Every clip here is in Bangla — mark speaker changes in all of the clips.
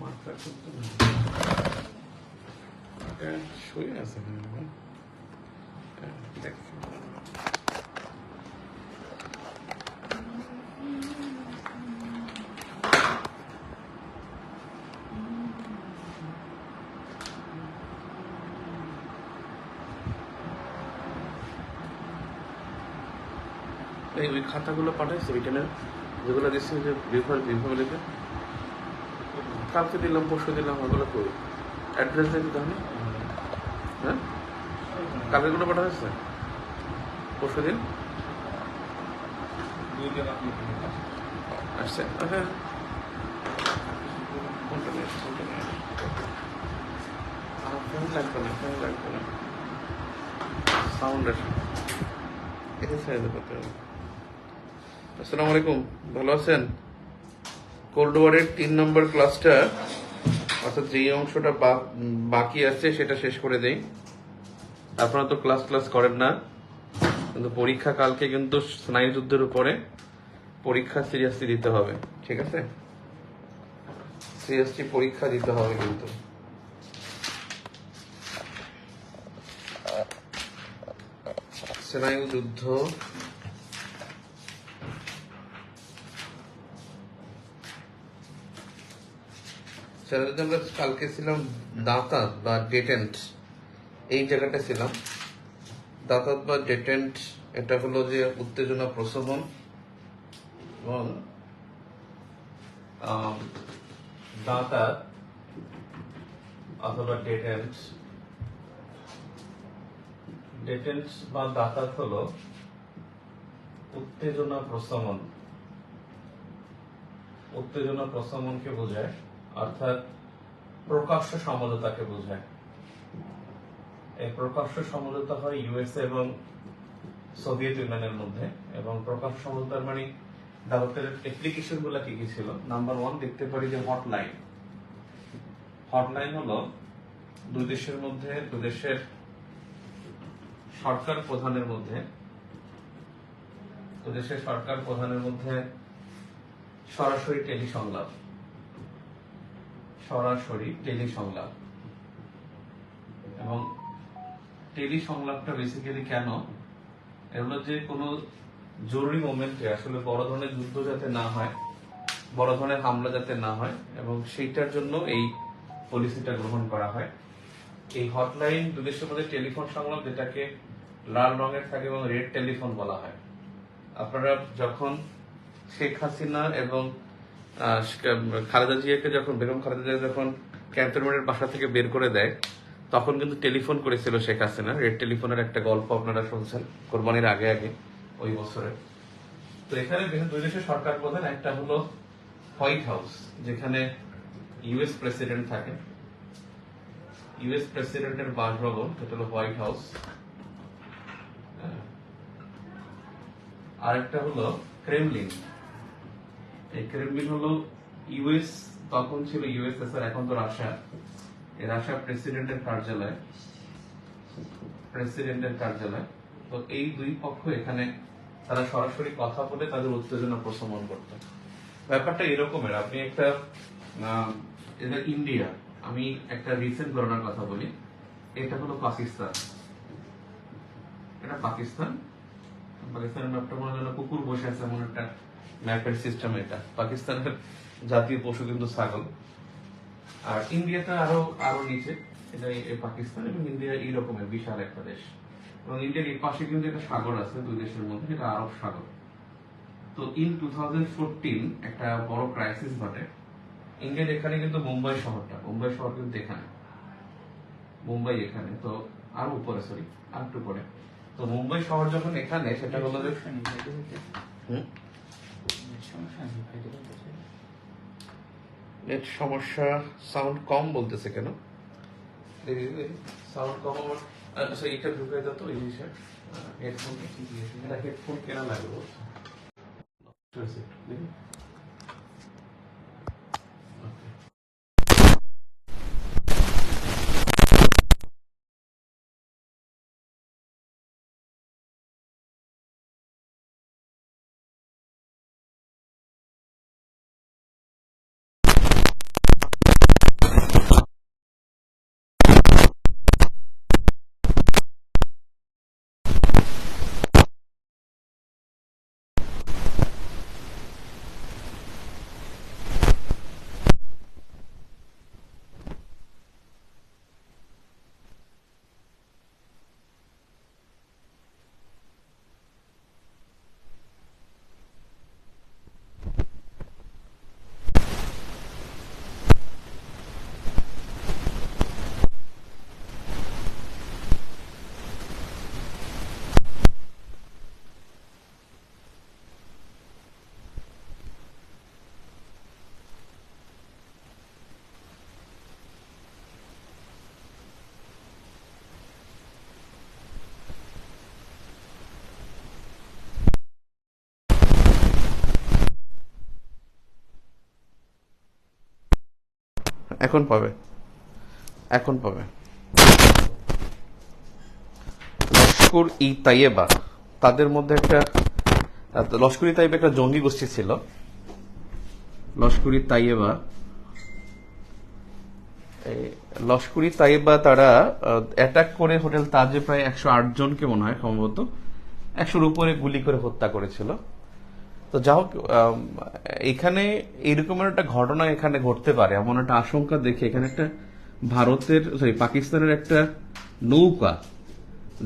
Speaker 1: না। এটা শুয়ে আছে দেখি। এই ওই খাতাগুলো পাঠাইছে রিটার্নের যেগুলো দিচ্ছে যে বিভাগ বিভাগ লিখে কালকে দিলাম পরশু দিলাম ওগুলো করি। অ্যাড্রেস দিয়ে দিতে হবে? হ্যাঁ? কালকেগুলো পাঠা হয়েছে? পরশু দিন? আসছে হ্যাঁ কোনটা আসছে, কোনটা নিয়ে আসছে? আমার ফোন লাগবে না ফোন লাগবে না। সাউন্ড আসে। এটা সাইজে করতে হবে। আসসালামু আলাইকুম ভালো আছেন? কোল্ড ওয়ারের তিন নম্বর ক্লাসটা অর্থাৎ যেই অংশটা বাকি আছে সেটা শেষ করে দেই। আপনারা তো ক্লাস ক্লাস করেন না, কিন্তু পরীক্ষা কালকে কিন্তু স্নায়ুযুদ্ধের উপরে পরীক্ষা সিরিয়াসলি দিতে হবে, ঠিক আছে? সিরিয়াসলি পরীক্ষা দিতে হবে কিন্তু। স্নায়ুযুদ্ধ সেটাতে আমরা কালকে ছিলাম দাঁতাত বা ডেটেন্ট এই জায়গাটা ছিলাম। দাঁতাত বা ডেটেন্ট এটা হলো যে উত্তেজনা প্রশমন এবং দাঁতাত অথবা ডেটেন্ট ডেটেন্ট বা দাঁতাত হলো উত্তেজনা প্রশমন। উত্তেজনা প্রশমনকে বোঝায় অর্থাৎ প্রকাশ্য সমঝোতাকে বোঝায়। এই প্রকাশ্য সমঝোতা হয় ইউএসএ এবং সোভিয়েত ইউনিয়নের মধ্যে এবং প্রকাশ্য সমঝোতার মানে দাবতের অ্যাপ্লিকেশনগুলা কি কি ছিল? নাম্বার ওয়ান দেখতে পারি যে হটলাইন হটলাইন হলো দুই দেশের মধ্যে দুই দেশের সরকার প্রধানের মধ্যে দুই দেশের সরকার প্রধানের মধ্যে সরাসরি টেলি সংলাপ সরাসরি টেলি সংলাপ এবং টেলি সংলাপটা বেসিক্যালি কেন এগুলো যে কোনো জরুরি মোমেন্টে আসলে বড় ধরনের যুদ্ধ যাতে না হয়, বড় ধরনের হামলা যাতে না হয়, এবং সেইটার জন্য এই পলিসিটা গ্রহণ করা হয়। এই হটলাইন দুদেশের মধ্যে টেলিফোন সংলাপ যেটাকে লাল রঙের থাকে এবং রেড টেলিফোন বলা হয়। আপনারা যখন শেখ হাসিনা এবং খালেদা জিয়াকে যখন, বেগম খালেদা জিয়া যখন ক্যান্টনমেন্টের বাসা থেকে বের করে দেয়, তখন কিন্তু টেলিফোন করেছিল শেখ হাসিনা। রেড টেলিফোনের একটা গল্প আপনারা শুনছেন, কোরবানির আগে আগে, ওই বছরে। তো এখানে দুই দেশের সরকার প্রধান, একটা হলো হোয়াইট হাউস, যেখানে ইউএস প্রেসিডেন্ট থাকে। ইউএস প্রেসিডেন্টের বাসভবন যেটা হলো হোয়াইট হাউস। আরেকটা হলো ক্রেমলিন। ক্রেমলিন হলো ইউএস, তখন ছিল ইউএসএসআর, এখন তো রাশিয়া। রাশিয়া প্রেসিডেন্টের কার্যালয়। প্রেসিডেন্টের কার্যালয়। তো এই দুই পক্ষ এখানে তারা সরাসরি কথা বলে তাদের উত্তেজনা প্রশমন করত। ব্যাপারটা এরকমের, আপনি একটা এটা ইন্ডিয়া। আমি একটা রিসেন্ট ঘটনার কথা বলি। এটা হলো পাকিস্তান। এটা পাকিস্তান? পাকিস্তানের ম্যাপটা মনে হয় কুকুর বসে আছে, এমন একটা ম্যাপের সিস্টেম এটা। পাকিস্তানের জাতীয় পশু কিন্তু ছাগল। আর ইন্ডিয়াটা আরও আরও নিচে। এটা পাকিস্তান এবং ইন্ডিয়া এই রকমের বিশাল একটা দেশ। এবং ইন্ডিয়ার এই পাশে কিন্তু একটা সাগর আছে দুই দেশের মধ্যে এটা আরব সাগর। তো ইন টু একটা বড় ক্রাইসিস ঘটে। ইন্ডিয়ার এখানে কিন্তু মুম্বাই শহরটা মুম্বাই শহর কিন্তু এখানে। মুম্বাই এখানে তো আরও উপরে সরি আর একটু পরে। তো মুম্বাই শহর যখন এখানে সেটা হলো হুম? নেট সমস্যা সাউন্ড কম বলতেছে কেন? সাউন্ড কম আমার আচ্ছা এটা ঢুকে দাও তো এই জিনিসটা হেডফোন হেডফোন কেনা লাগবে। এখন পাবে। এখন পাবে। লস্কর ই তাইয়েবা, তাদের মধ্যে একটা লস্কর ই তাইয়েবা একটা জঙ্গি গোষ্ঠী ছিল। লস্কর ই তাইয়েবা লস্কর ই তাইয়েবা তারা অ্যাটাক করে হোটেল তাজে প্রায় একশো আট জনকে মনে হয় সম্ভবত, একশোর উপরে গুলি করে হত্যা করেছিল। তো যা হোক এখানে এরকমের একটা ঘটনা এখানে ঘটতে পারে। এমন একটা আশঙ্কা দেখে। এখানে একটা ভারতের সরি পাকিস্তানের একটা নৌকা,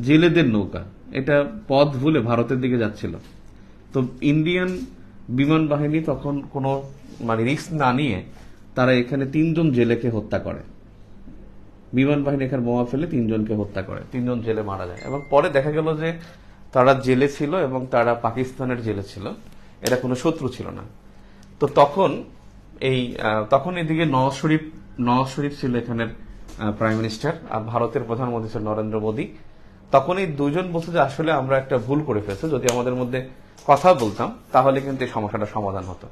Speaker 1: জেলেদের নৌকা। এটা পথ ভুলে ভারতের দিকে যাচ্ছিল। তো ইন্ডিয়ান বিমান বাহিনী তখন কোনো মানে রিস্ক না নিয়ে তারা এখানে তিনজন জেলেকে হত্যা করে। বিমান বাহিনী এখানে বোমা ফেলে তিনজনকে হত্যা করে। তিনজন জেলে মারা যায়। এবং পরে দেখা গেল যে তারা জেলে ছিল এবং তারা পাকিস্তানের জেলে ছিল। এরা কোনো শত্রু ছিল না। তো তখন এই তখন এদিকে নওয়াজ শরীফ নওয়াজ শরীফ ছিল এখানের প্রাইম মিনিস্টার আর ভারতের প্রধানমন্ত্রী ছিল নরেন্দ্র মোদী। তখন এই দুজন বলছে যে আসলে আমরা একটা ভুল করে ফেলছি, যদি আমাদের মধ্যে কথা বলতাম, তাহলে কিন্তু এই সমস্যাটা সমাধান হতো।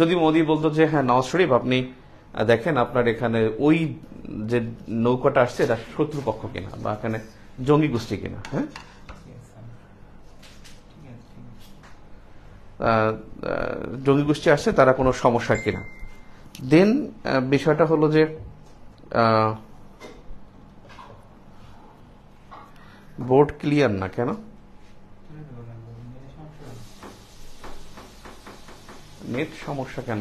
Speaker 1: যদি মোদী বলতো যে হ্যাঁ নওয়াজ শরীফ, আপনি দেখেন আপনার এখানে ওই যে নৌকাটা আসছে, এটা শত্রুপক্ষ কিনা বা এখানে জঙ্গি গোষ্ঠী কিনা? হ্যাঁ? জঙ্গি গোষ্ঠী আসছে তারা কোনো সমস্যা কিনা। দেন বিষয়টা হলো যে বোর্ড ক্লিয়ার না কেন? নেট সমস্যা কেন?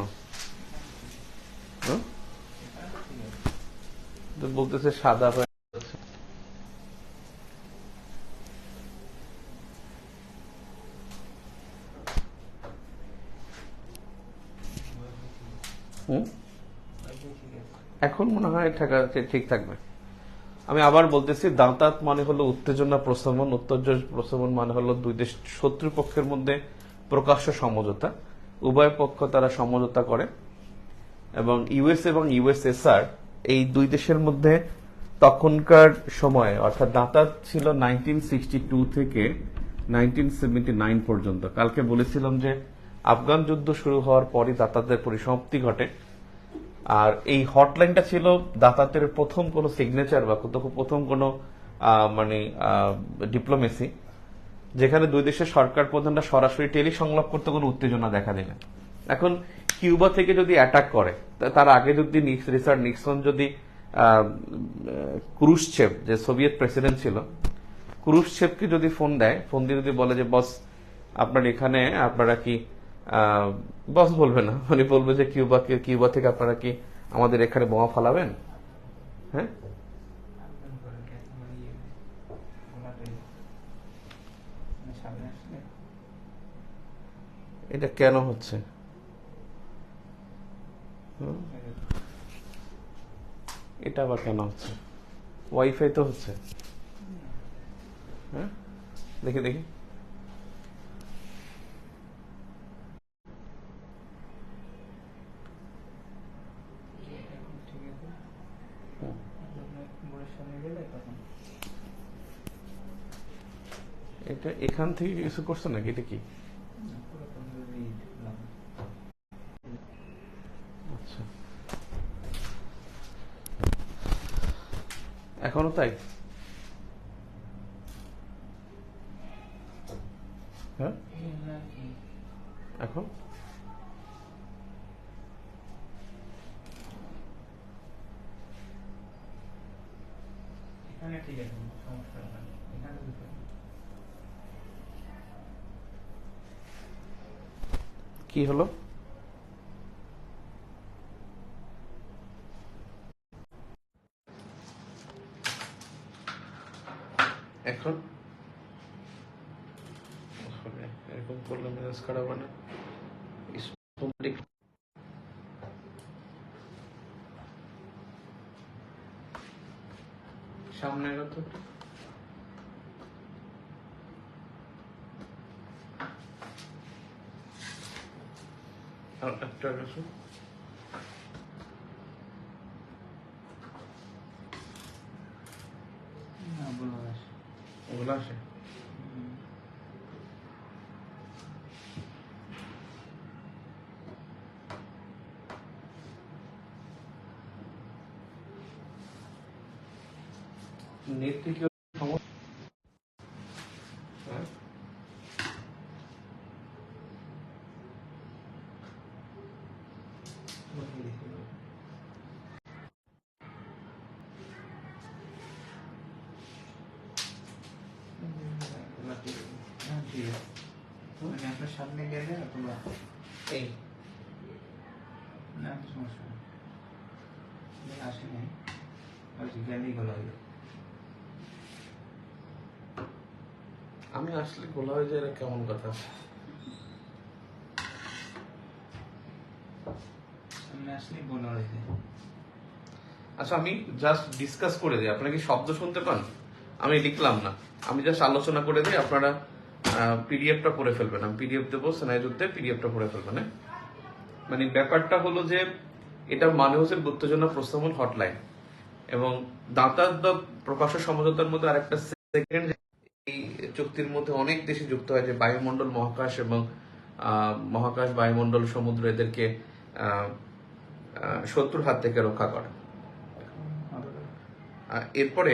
Speaker 1: তো বলতেছে সাদা হয়ে যাচ্ছে। হুম এখন মনে হয় ঠিক থাকবে। আমি আবার বলতেছি দাঁতাত মানে হলো উত্তেজনা প্রশমন উত্তেজনা প্রশমন মানে হলো দুই দেশ শত্রুপক্ষের মধ্যে প্রকাশ্য সমঝোতা। উভয় পক্ষ তারা সমঝোতা করে এবং ইউএস এবং ইউএসএসআর এই দুই দেশের মধ্যে তখনকার সময়ে, অর্থাৎ দাঁতাত ছিল নাইনটিন সিক্সটি টু থেকে নাইনটিন সেভেন্টি নাইন পর্যন্ত। কালকে বলেছিলাম যে, আফগান যুদ্ধ শুরু হওয়ার পরই দাতাতের পরিসমাপ্তি ঘটে। আর এই হটলাইনটা ছিল দাতাতের প্রথম কোনো সিগনেচার বা প্রথম কোনো মানে ডিপ্লোমেসি যেখানে দুই দেশের সরকার প্রধানরা সরাসরি টেলি সংলাপ করতে কোনো উত্তেজনা দেখা দিলেন এখন কিউবা থেকে যদি অ্যাটাক করে তার আগে যদি রিচার্ড নিক্সন যদি ক্রুশচেভ, যে সোভিয়েত প্রেসিডেন্ট ছিল, ক্রুশচেভকে যদি ফোন দেয়, ফোন দিয়ে যদি বলে যে, বস, আপনার এখানে, আপনারা কি বস বলবে না। উনি বলবে যে কিউবাকে কিউবা থেকে আপনারা কি আমাদের এখানে বোমা ফালাবেন? হ্যাঁ? এটা কেন হচ্ছে? এটা আবার কেন হচ্ছে? ওয়াইফাই তো হচ্ছে। হ্যাঁ? দেখি দেখি। এখান থেকে কিছু করছ নাকি? এটা কি? আচ্ছা। এখনও তাই? হ্যাঁ? এখন?
Speaker 2: ঠিক আছে সমস্যা এখানে
Speaker 1: কি হলো? এখন? এরকম করলে মেজাজ খারাপ হয় না?
Speaker 2: ओला से नेत्र की
Speaker 1: আমি আসলে গোলা হয়ে যায় এটা কেমন কথা? আচ্ছা আমি জাস্ট ডিসকাস করে দিই। আপনারা কি শব্দ শুনতে পান? আমি লিখলাম না। আমি জাস্ট আলোচনা করে দিই। আপনারা পিডিএফটা পড়ে ফেলবেন। আমি পিডিএফ দেবো সেনাইজুতে পিডিএফটা পড়ে ফেলবেন হ্যাঁ? মানে ব্যাপারটা হলো যে এটা মানে হচ্ছে গুপ্তজনা প্রস্তাবন হটলাইন এবং দাঁতার বা প্রকাশ্য সমঝোতার মধ্যে আরেকটা সেকেন্ড এই চুক্তির মধ্যে অনেক দেশই যুক্ত হয়, যে বায়ুমণ্ডল, মহাকাশ এবং মহাকাশ, বায়ুমণ্ডল, সমুদ্র এদেরকে শত্রুর হাত থেকে রক্ষা করে। এরপরে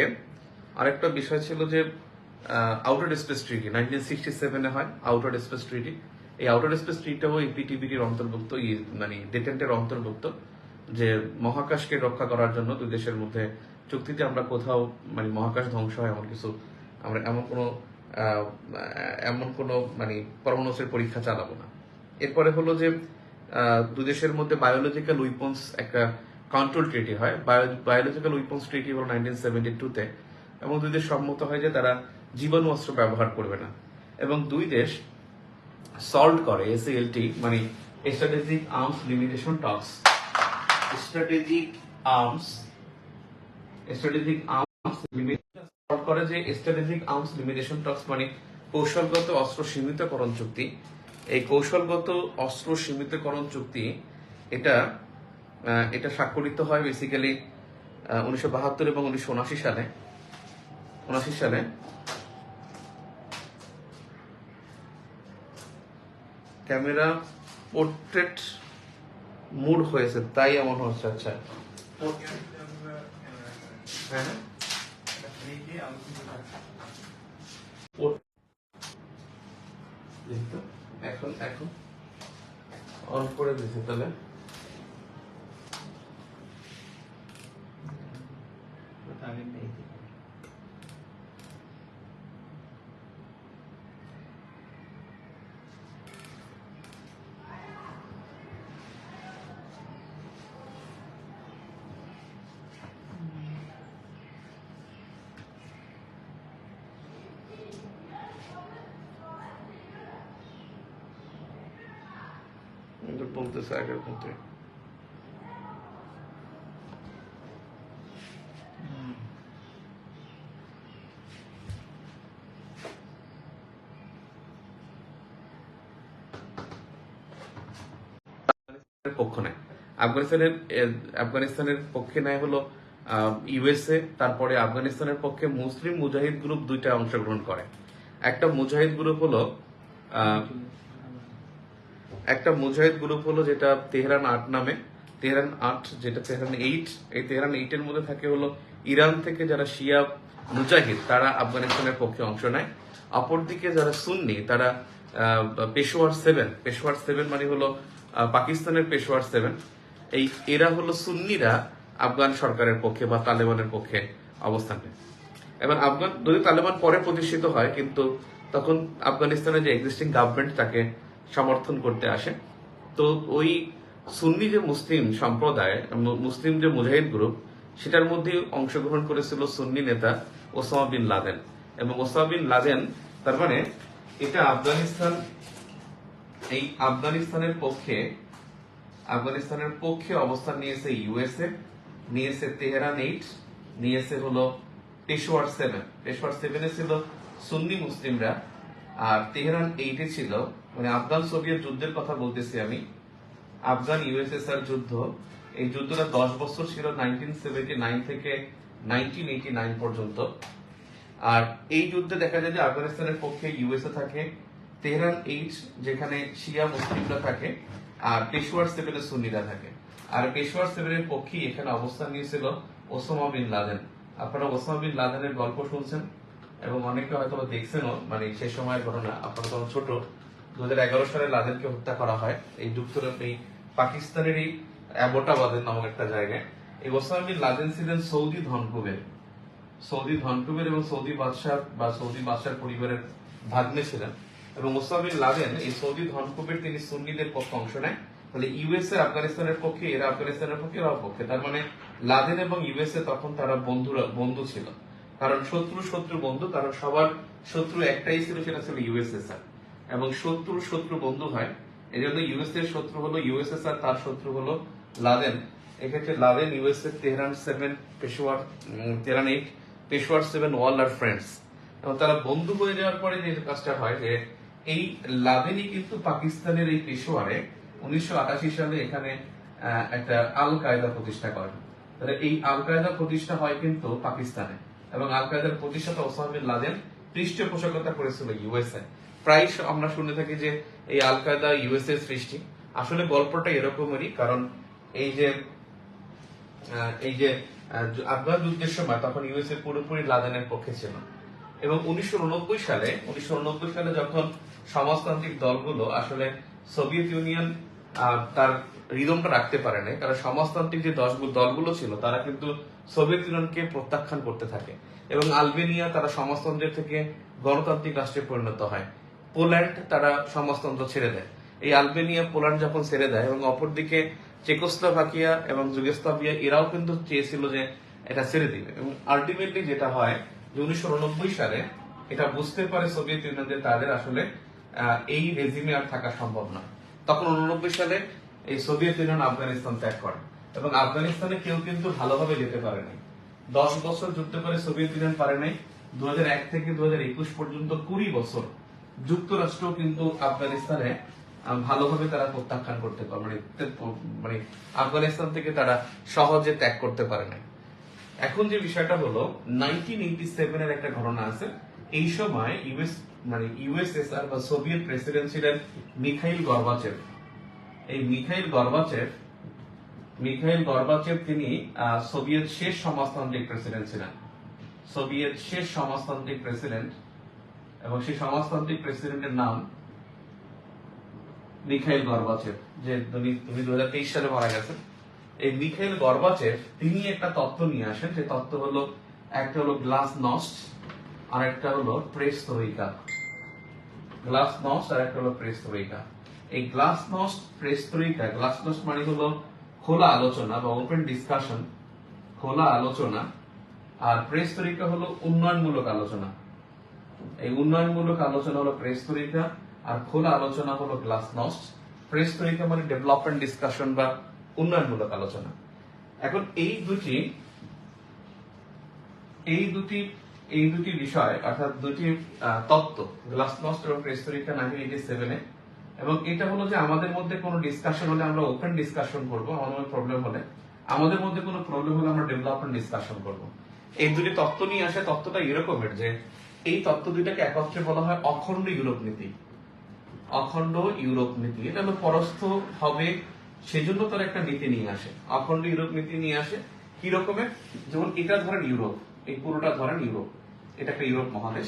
Speaker 1: আরেকটা বিষয় ছিল যে outer space treaty nineteen sixty সেভেনে হয় আউটার স্পেস ট্রিটি এই আউটার স্পেস ট্রিটিটাও এই পিটিবিটির অন্তর্ভুক্ত মানে ডেটেন্টের অন্তর্ভুক্ত, যে মহাকাশকে রক্ষা করার জন্য দুই দেশের মধ্যে চুক্তিতে আমরা কোথাও মানে মহাকাশ ধ্বংস হয় এমন কিছু আমরা এমন কোনো এমন কোনো মানে পরমাণুসের পরীক্ষা চালাবো না। এরপরে হলো যে দু দেশের মধ্যে বায়োলজিক্যাল উইপন্স একটা কন্ট্রোল ট্রিটি হয়। বায়োলজিক্যাল উইপন্স ট্রিটি হলো নাইনটিন সেভেন্টি টুতে এবং দুই দেশ সম্মত হয় যে তারা জীবাণু অস্ত্র ব্যবহার করবে না। এবং দুই দেশ সল্ট করে এসএলটি মানে strategic arms limitation talks strategic arms strategic arms SALT করে যে স্ট্র্যাটেজিক আর্মস লিমিটেশন টক্স মানে কৌশলগত অস্ত্র সীমিতকরণ চুক্তি। এই কৌশলগত অস্ত্র সীমিতকরণ চুক্তি এটা এটা স্বাক্ষরিত হয় বেসিক্যালি উনিশশো বাহাত্তর এবং উনিশশো উনাশি সালে। উনাশি সালে। ক্যামেরা পোর্ট্রেট মুড হয়েছে তাই এমন হচ্ছে আচ্ছা। হ্যাঁ হ্যাঁ পোর্ট- দেখতো এখন এখন। অন করে দিছে তাহলে।
Speaker 2: আগে
Speaker 1: কিন্তু বলতেছে আগের মধ্যে। পক্ষ নেয় আফগানিস্তানের আফগানিস্তানের পক্ষে নেয় হলো ইউএসএ, তারপরে আফগানিস্তানের পক্ষে মুসলিম মুজাহিদ গ্রুপ দুইটা অংশগ্রহণ করে। একটা মুজাহিদ গ্রুপ হলো একটা মুজাহিদ গ্রুপ হলো যেটা তেহরান আট নামে। তেহরান আট, যেটা তেহরান এইট এই তেহরান এইটের মধ্যে থাকে হলো ইরান থেকে যারা শিয়া মুজাহিদ, তারা আফগানিস্তানের পক্ষে অংশ নেয়। অপরদিকে যারা সুন্নি, তারা পেশোয়ার সেভেন পেশোয়ার সেভেন মানে হলো পাকিস্তানের পেশোয়ার সেভেন এই, এরা হলো সুন্নিরা আফগান সরকারের পক্ষে বা তালেবানের পক্ষে অবস্থান নেয়। এবার আফগান, যদি তালেবান পরে প্রতিষ্ঠিত হয়, কিন্তু তখন আফগানিস্তানের যে এক্সিস্টিং গভর্নমেন্ট তাকে সমর্থন করতে আসে। তো ওই সুন্নি যে মুসলিম সম্প্রদায় মুসলিম যে মুজাহিদ গ্রুপ, সেটার মধ্যে অংশগ্রহণ করেছিল সুন্নি নেতা ওসামা বিন লাদেন। এবং ওসামা বিন লাদেন, তার মানে এটা আফগানিস্তান, এই আফগানিস্তানের পক্ষে আফগানিস্তানের পক্ষে অবস্থান নিয়েছে ইউএসএ, নিয়েছে তেহরান এইট, নিয়েছে হলো পেশোয়ার সেভেন। পেশোয়ার সেভেনে ছিল সুন্নি মুসলিমরা, আর তেহরান এইটে ছিল মানে আফগান সোভিয়েত যুদ্ধের কথা বলতেছি আমি। আফগান ইউএসএসআর যুদ্ধ, এই যুদ্ধটা দশ বছর ছিল নাইনটিন সেভেন্টি নাইন থেকে নাইনটিন এইটি নাইন পর্যন্ত। আর এই যুদ্ধে দেখা যায় যে আফগানিস্তানের পক্ষে ইউএসএ থাকে, তেহরান এইট যেখানে শিয়া মুসলিমরা থাকে, আর পেশোয়ার সেভেনে সুন্নিরা থাকে। আর পেশোয়ার সেভেনের পক্ষেই এখানে অবস্থান নিয়েছিল ওসামা বিন লাদেন। আপনারা ওসামা বিন লাদেনের গল্প শুনছেন, এবং অনেকে হয়তো দেখছেনও মানে সে সময়ের ঘটনা আপনারা তখন ছোট। দু হাজার এগারো সালে লাদেনকে হত্যা করা হয়। এই যুক্তরাষ্ট্র এই পাকিস্তানের এই অ্যাবোটাবাদের নামক একটা জায়গায়। এই ওসামা লাদেন ছিলেন সৌদি ধনকুবের। সৌদি ধনকুবের এবং সৌদি বাদশাহ বা সৌদি বাদশাহ পরিবারের ভাগ্নে ছিলেন। এবং ওসামা লাদেন, এই সৌদি ধনকুবের তিনি সুন্নিদের পক্ষে অংশ নেয় তাহলে ইউএসএ আফগানিস্তানের পক্ষে, এরা আফগানিস্তানের পক্ষে এরাও পক্ষে তার মানে লাদেন এবং ইউএসএ তখন তারা বন্ধুরা বন্ধু ছিল। কারণ শত্রু শত্রু বন্ধু, কারণ সবার শত্রু একটাই ছিল, সেটা ছিল ইউএসএ ইউএসএসআর এবং শত্রুর শত্রু বন্ধু হয়। এই জন্য ইউএসএ শত্রু হলো ইউএসএসআর তার শত্রু হলো লাদেন। এক্ষেত্রে Laden USA Tehran seven Peshawar Tehran eight Peshawar seven all are friends. এবং তারা বন্ধু হয়ে যাওয়ার পরে যে কাজটা হয় যে, এই লাদেনই কিন্তু পাকিস্তানের এই পেশোয়ারে উনিশশো আটাশি সালে এখানে একটা আল কায়দা প্রতিষ্ঠা করেন। তাহলে এই আল কায়দা প্রতিষ্ঠা হয় কিন্তু পাকিস্তানে। এবং আল কায়দার প্রতিষ্ঠাতা ওসামা লাদেন পৃষ্ঠপোষকতা করেছিল ইউএসএ প্রায় আমরা শুনে থাকি যে এই আল কায়দা ইউএসএ সৃষ্টি। আসলে গল্পটা এরকমেরই কারণ এই যে এই যে আফগান যুদ্ধের সময় তখন ইউএসএ পুরোপুরি লাদেনের পক্ষে ছিল। এবং উনিশশো সালে উনিশশো সালে যখন সমাজতান্ত্রিক দলগুলো আসলে সোভিয়েত ইউনিয়ন তার রিদমটা রাখতে পারে নাই, কারণ সমাজতান্ত্রিক যে দলগুলো ছিল, তারা কিন্তু সোভিয়েত ইউনিয়নকে প্রত্যাখ্যান করতে থাকে। এবং আলবেনিয়া তারা সমাজতন্ত্রের থেকে গণতান্ত্রিক রাষ্ট্রে পরিণত হয়। পোল্যান্ড তারা সমাজতন্ত্র ছেড়ে দেয়। এই আলবেনিয়া, পোল্যান্ড যখন ছেড়ে দেয় এবং অপরদিকে চেকোস্লোভাকিয়া এবং যুগোস্লাভিয়া, এরাও কিন্তু চেয়েছিল যে এটা ছেড়ে দিবে। এবং আলটিমেটলি যেটা হয় যে সালে এটা বুঝতে পারে সোভিয়েত ইউনিয়ন যে তাদের আসলে এই রেজিমে আর থাকা সম্ভব নয় তখন উননব্বই সালে এই সোভিয়েত ইউনিয়ন আফগানিস্তান ত্যাগ করে এবং আফগানিস্তানে কেউ কিন্তু ভালোভাবে যেতে পারে নাই। দশ বছর যুদ্ধ করে সোভিয়েত ইউনিয়ন পারে নাই। দু হাজার এক থেকে দু হাজার একুশ পর্যন্ত কুড়ি বছর যুক্তরাষ্ট্র কিন্তু আফগানিস্তানে ভালোভাবে তারা প্রত্যাখ্যান করতে পারে মানে মানে আফগানিস্তান থেকে তারা সহজে ত্যাগ করতে পারে নাই। এখন যে বিষয়টা হলো নাইনটিন এইটি সেভেনের একটা ঘটনা আছে। এই সময় ইউএস মানে ইউএসএসআর বা সোভিয়েত প্রেসিডেন্ট ছিলেন মিখাইল গর্বাচেভ। এই মিখাইল গর্বাচেভ মিখাইল গর্বাচেভ তিনি সোভিয়েত শেষ সমাজতান্ত্রিক প্রেসিডেন্ট ছিলেন। সোভিয়েত শেষ সমাজতান্ত্রিক প্রেসিডেন্ট এবং সেই সমাজতান্ত্রিক প্রেসিডেন্টের নাম মিখাইল গর্বাচেভ, যে তুমি তুমি দু সালে মারা গেছেন। এই মিখাইল গর্বাচেভ, তিনি একটা তত্ত্ব নিয়ে আসেন। যে তত্ত্ব হলো, একটা হলো গ্লাস নস্ট আর একটা হলো প্রেস তরিকা গ্লাস নস্ট আর একটা হলো প্রেস তরিকা এই গ্লাস নস্ট প্রেস তরিকা গ্লাস নস্ট মানে হলো খোলা আলোচনা বা ওপেন ডিসকাশন খোলা আলোচনা, আর প্রেস তরিকা হলো উন্নয়নমূলক আলোচনা। এই উন্নয়নমূলক আলোচনা হলো প্রেস তরিকা আর খোলা আলোচনা হলো গ্লাস নস্ট প্রেস তরিকা মানে ডেভেলপমেন্ট ডিসকাশন বা উন্নয়নমূলক আলোচনা। এখন এই দুটি এই দুটি এই দুটি বিষয়, অর্থাৎ দুটি তত্ত্ব গ্লাস নস্ট এবং প্রেস তরিকা নাইনটিন এইটি সেভেনে এবং এটা হলো যে আমাদের মধ্যে কোনো ডিসকাশন হলে আমরা ওপেন ডিসকাশন করব আমাদের প্রবলেম হলে। আমাদের মধ্যে কোনো প্রবলেম হলে আমরা ডেভেলপমেন্ট ডিসকাশন করব। এই দুটি তত্ত্ব নিয়ে আসে তত্ত্বটা এরকমের যে এই তত্ত্ব দুইটাকে একত্রে বলা হয় অখণ্ড ইউরোপ নীতি। অখণ্ড ইউরোপ নীতি, এটা হলো পরস্থ হবে, সেজন্য তার একটা নীতি নিয়ে আসে। অখণ্ড ইউরোপ নীতি নিয়ে আসে কি রকমের যেমন এটা ধরেন ইউরোপ, এই পুরোটা ধরেন ইউরোপ, এটা একটা ইউরোপ মহাদেশ।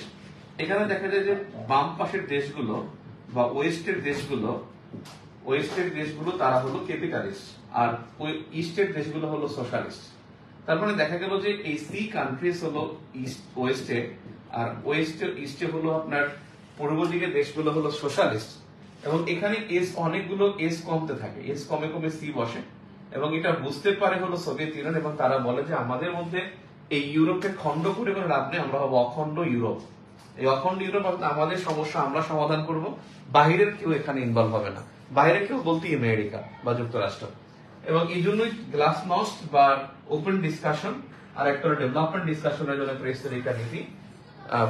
Speaker 1: এখানে দেখা যায় যে বাম পাশের দেশগুলো বা ওয়েস্টের দেশগুলো ওয়েস্টের দেশগুলো তারা হলো ক্যাপিটালিস্ট, আর ইস্টের দেশগুলো হলো সোশ্যালিস্ট। তার মানে দেখা গেল যে এই সি কান্ট্রিজ হলো ইস্ট, ওয়েস্টে আর ওয়েস্টে, ইস্টে হলো আপনার, পূর্ব দিকে দেশগুলো হলো সোশ্যালিস্ট। এবং এখানে এস অনেকগুলো এস কমতে থাকে। এস কমে কমে সি বসে। এবং এটা বুঝতে পারে হলো সোভিয়েত ইউনিয়ন এবং তারা বলে যে আমাদের মধ্যে এই ইউরোপকে খণ্ড করে কোনো লাভ নেই, আমরা হব অখণ্ড ইউরোপ। এই অখণ্ড ইউরোপ আমাদের সমস্যা, আমরা সমাধান করব। বাহিরের কেউ এখানে ইনভলভ হবে না। বাইরে কেউ বলতেই আমেরিকা বা যুক্তরাষ্ট্র। এবং এই জন্যই গ্লাস নস্ট বা ওপেন ডিসকাশন আর একটা ডেভেলপমেন্ট ডিসকাশনের জন্য প্রেস তরিকা নীতি।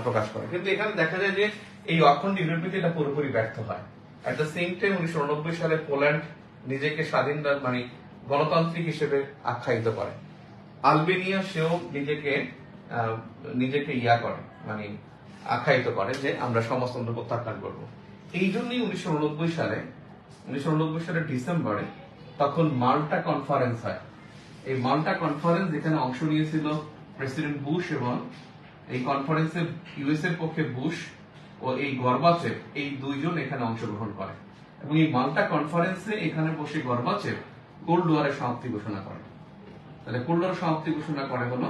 Speaker 1: প্রকাশ করে। কিন্তু এখানে দেখা যায় যে এই অখণ্ড ইউরোপ নীতি এটা পুরোপুরি ব্যর্থ হয়। অ্যাট দ্য সেম টাইম উনিশশো উননব্বই সালে পোল্যান্ড নিজেকে স্বাধীন মানে গণতান্ত্রিক হিসেবে আখ্যায়িত করে। আলবেনিয়া সেও নিজেকে নিজেকে ইয়া করে মানে আখ্যায়িত করে যে আমরা সমাজতন্ত্র প্রত্যাখ্যান করব। এই জন্যই উনিশশো উননব্বই সালে, উনিশশো উননব্বই সালের ডিসেম্বরে তখন মাল্টা কনফারেন্স হয়। এই মাল্টা কনফারেন্স যেখানে অংশ নিয়েছিল প্রেসিডেন্ট বুশ এবং এই কনফারেন্সে ইউএস এর পক্ষে বুশ ও এই গর্বাচেভ এই দুইজন এখানে অংশগ্রহণ করে। এবং এই মাল্টা কনফারেন্সে এখানে বসে গর্বাচেভ কোল্ড ওয়ারের সমাপ্তি ঘোষণা করে তাহলে কোল্ড ওয়ার সমাপ্তি ঘোষণা করে হলো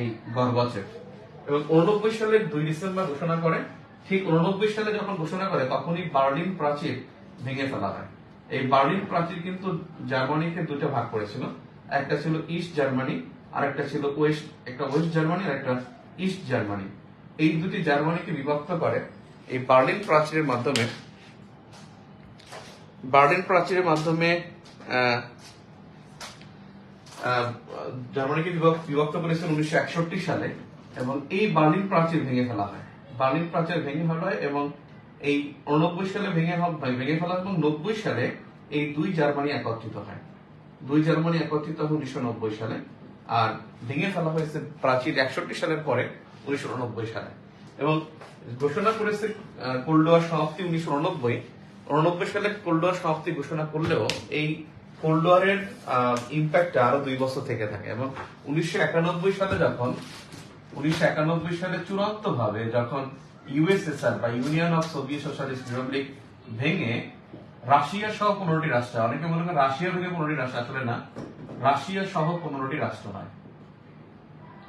Speaker 1: এই গর্বাচেভ এবং উননব্বই সালের দুই ডিসেম্বর ঘোষণা করে, ঠিক উননব্বই সালে যখন ঘোষণা করে, তখনই বার্লিন প্রাচীর ভেঙে ফেলা হয়। এই বার্লিন প্রাচীর কিন্তু জার্মানিকে দুটো ভাগ করেছিল। একটা ছিল ইস্ট জার্মানি আর একটা ছিল ওয়েস্ট একটা ওয়েস্ট জার্মানি আর একটা ইস্ট জার্মানি। এই দুটি জার্মানিকে বিভক্ত করে এই বার্লিন প্রাচীরের মাধ্যমে, বার্লিন প্রাচীরের মাধ্যমে জার্মানিকে বিভক্ত করেছেন উনিশশো একষট্টি সালে এবং এই বার্লিন প্রাচীর ভেঙে ফেলা হয়। বার্লিন প্রাচীর ভেঙে ফেলা হয় এবং এই উননব্বই সালে ভেঙে ভেঙে ফেলা এবং নব্বই সালে এই দুই জার্মানি একত্রিত হয়। দুই জার্মানি একত্রিত হয় উনিশশো নব্বই সালে। আর ভেঙে ফেলা হয়েছে প্রাচীর একষট্টি সালের পরে, উনিশশো উননব্বই সালে। এবং ঘোষণা করেছে কোল্ড ওয়ার সমাপ্তি উনিশশো উননব্বই। উননব্বই সালে কোল্ড ওয়ার সমাপ্তি ঘোষণা করলেও এই কোল্ড ওয়ারের ইম্প্যাক্ট আরও দুই বছর থেকে থাকে। এবং উনিশশো একানব্বই সালে যখন, উনিশশো একানব্বই সালে চূড়ান্ত ভাবে যখন ইউএসএসআর বা Union of Soviet Socialist Republic ভেঙে রাশিয়া সহ পনেরোটি রাষ্ট্র। অনেকে মনে করেন রাশিয়া ভেঙে পনেরোটি রাষ্ট্র, আসলে না। রাশিয়া সহ পনেরোটি রাষ্ট্র হয়।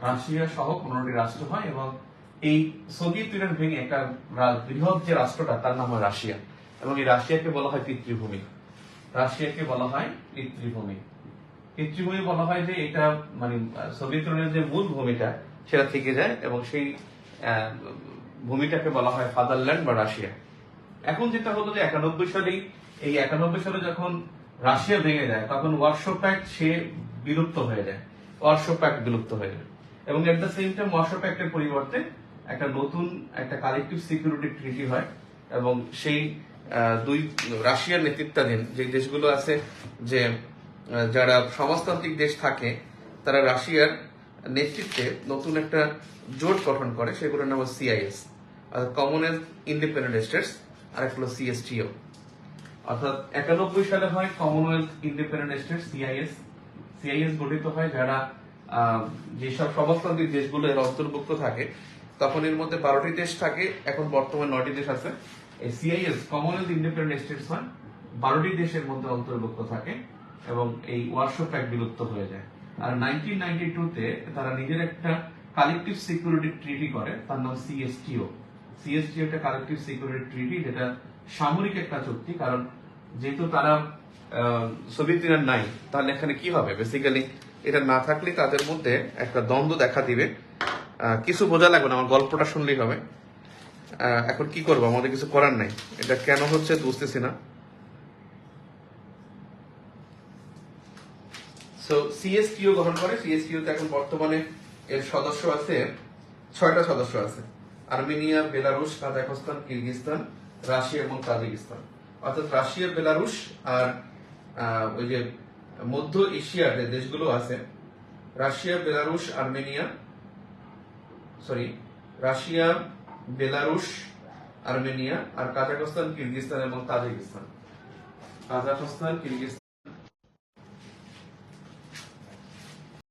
Speaker 1: রাশিয়া সহ পনেরোটি রাষ্ট্র হয় এবং এই সোভিয়েত ইউনিয়ন ভেঙে একটা বৃহৎ যে রাষ্ট্রটা, তার নাম হয় রাশিয়া এবং এই রাশিয়াকে বলা হয় পিতৃভূমি। রাশিয়াকে বলা হয় পিতৃভূমি। পিতৃভূমি বলা হয় যে এটা মানে সোভিয়েত ইউনিয়নের যে মূল ভূমিটা, সেটা থেকে যায় এবং সেই ভূমিটাকে বলা হয় ফাদারল্যান্ড বা রাশিয়া। এখন যেটা হলো যে একানব্বই সালেই, এই একানব্বই সালে যখন রাশিয়া ভেঙে যায়, তখন ওয়ার্শো প্যাক্ট সে বিলুপ্ত হয়ে যায় ওয়ার্শো প্যাক্ট বিলুপ্ত হয়ে যায়। এবং এট দ্য সেম টাইম প্যাক্টের পরিবর্তে একটা নতুন একটা কালেকটিভ সিকিউরিটি ট্রিটি হয় এবং সেই দুই রাশিয়ার নেতৃত্বাধীন যে দেশগুলো আছে যে যারা সমাজতান্ত্রিক দেশ থাকে, তারা রাশিয়ার নেতৃত্বে নতুন একটা জোট গঠন করে, সেগুলোর নাম সিআইএস কমনওয়েলথ ইন্ডিপেন্ডেন্ট স্টেটস আর একটা হলো সিএসটিও অর্থাৎ একানব্বই সালে হয় Commonwealth Independent State CIS CIS গঠিত হয় যারা যেসব সমাজতান্ত্রিক দেশগুলো এর অন্তর্ভুক্ত থাকে, তখন এর মধ্যে বারোটি দেশ থাকে, এখন বর্তমানে নয়টি দেশ আছে। এই সিআইএস কমনওয়েলথ ইন্ডিপেন্ডেন্ট স্টেটস হয়, বারোটি দেশের মধ্যে অন্তর্ভুক্ত থাকে এবং এই ওয়ার্শো প্যাক্ট বিলুপ্ত হয়ে যায়। আর নাইনটিন নাইনটি টুতে তারা নিজের একটা কালেকটিভ সিকিউরিটি ট্রিটি করে, তার নাম সিএসটিও সিএসটিও একটা কালেকটিভ সিকিউরিটি ট্রিটি যেটা সামরিক একটা চুক্তি, কারণ যেহেতু তারা সোভিয়েত ইউনিয়ন নাই, তাহলে এখানে কি হবে? বেসিক্যালি এটা না থাকলে তাদের মধ্যে একটা দ্বন্দ্ব দেখা দিবে। কিছু বোঝা লাগবে না, আমার গল্পটা শুনলেই হবে। এখন কি করব? আমাদের কিছু করার নাই। এটা কেন হচ্ছে বুঝতেছি না। সিএসটিও গঠন করে। সিএসটিও তে এখন বর্তমানে এর সদস্য আছে, ছয়টা সদস্য আছে। Armenia, Belarus, Kazakhstan, Kyrgyzstan. Russia এবং তাজিকিস্তান। অর্থাৎ রাশিয়া, বেলারুশ আর ওই যে মধ্য এশিয়ার যে দেশগুলো আছে, Russia, Belarus, Armenia sorry Russia, Belarus, Armenia আর কাজাকস্তান কিরগিজস্তান এবং তাজিকিস্তান। কাজাকস্তান কিরগিজস্তান